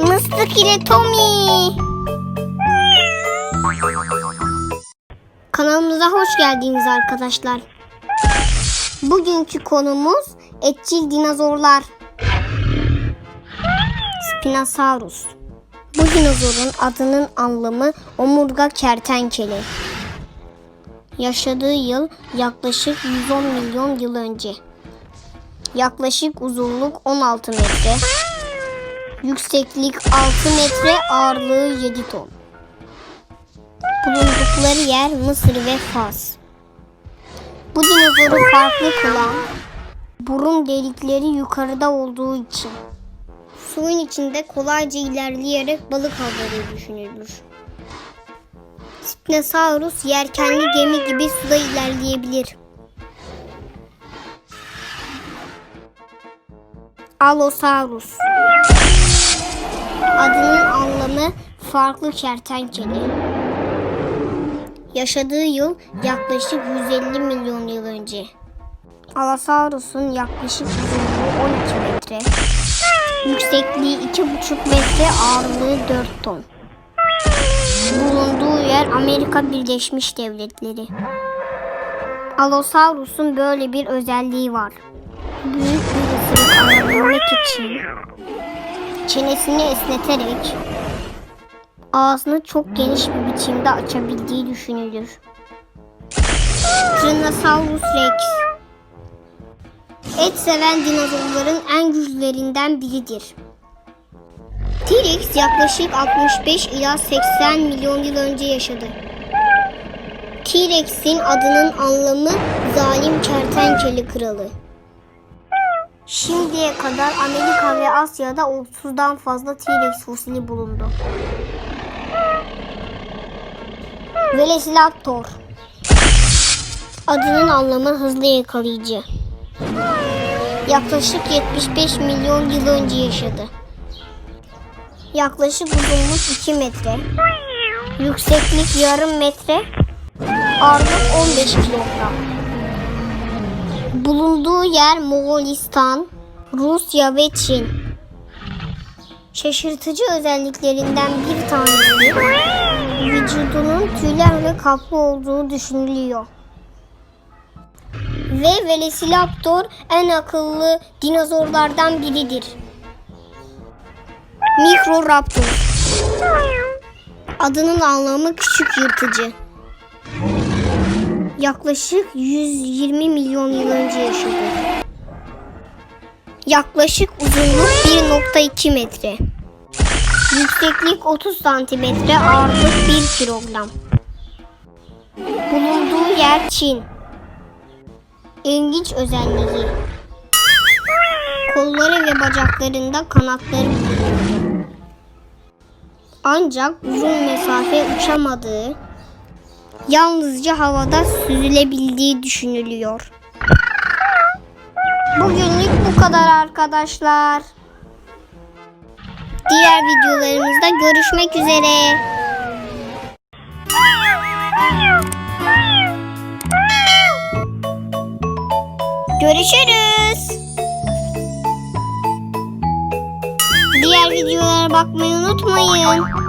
Mıstık ile Tommy. Kanalımıza hoş geldiniz arkadaşlar. Bugünkü konumuz etçil dinozorlar. Spinosaurus. Bu dinozorun adının anlamı omurga kertenkele. Yaşadığı yıl yaklaşık 110 milyon yıl önce. Yaklaşık uzunluk 16 metre. Yükseklik 6 metre, ağırlığı 7 ton. Bulundukları yer Mısır ve Fas. Bu dinozoru farklı kılan burun delikleri yukarıda olduğu için suyun içinde kolayca ilerleyerek balık avladığı düşünülür. Spinosaurus yelkenli gemi gibi suda ilerleyebilir. Allosaurus Adının anlamı farklı kertenkele. Yaşadığı yıl yaklaşık 150 milyon yıl önce. Allosaurus'un yaklaşık uzunluğu 12 metre. Yüksekliği 2,5 metre, ağırlığı 4 ton. Bulunduğu yer Amerika Birleşmiş Devletleri. Allosaurus'un böyle bir özelliği var. Büyük bir ısırık alabilmek için çenesini esneterek ağzını çok geniş bir biçimde açabildiği düşünülür. Tyrannosaurus rex Et seven dinozorların en güçlülerinden biridir. Yaklaşık 65 ila 80 milyon yıl önce yaşadı. T-Rex'in adının anlamı zalim kertenkele kralı. Şimdiye kadar Amerika ve Asya'da 30'dan fazla T-Rex fosili bulundu. Velociraptor Adının anlamı hızlı yakalayıcı. Yaklaşık 75 milyon yıl önce yaşadı. Yaklaşık uzunluk 2 metre. Yükseklik yarım metre. Ağırlık 15 kilogram. Bulunduğu yer Moğolistan, Rusya ve Çin. Şaşırtıcı özelliklerinden bir tanesi vücudunun tüylerle kaplı olduğu düşünülüyor. Ve Velociraptor en akıllı dinozorlardan biridir. Mikroraptor. Adının anlamı küçük yırtıcı. Yaklaşık 120 milyon yıl önce yaşadı. Yaklaşık uzunluk 1.2 metre. Yükseklik 30 santimetre, ağırlık 1 kilogram. Bulunduğu yer Çin. İlginç özelliği. Kolları ve bacaklarında kanatları. Ancak uzun mesafe uçamadığı, yalnızca havada süzülebildiği düşünülüyor. Bugünlük bu kadar arkadaşlar. Diğer videolarımızda görüşmek üzere. Görüşürüz. Diğer videolara bakmayı unutmayın.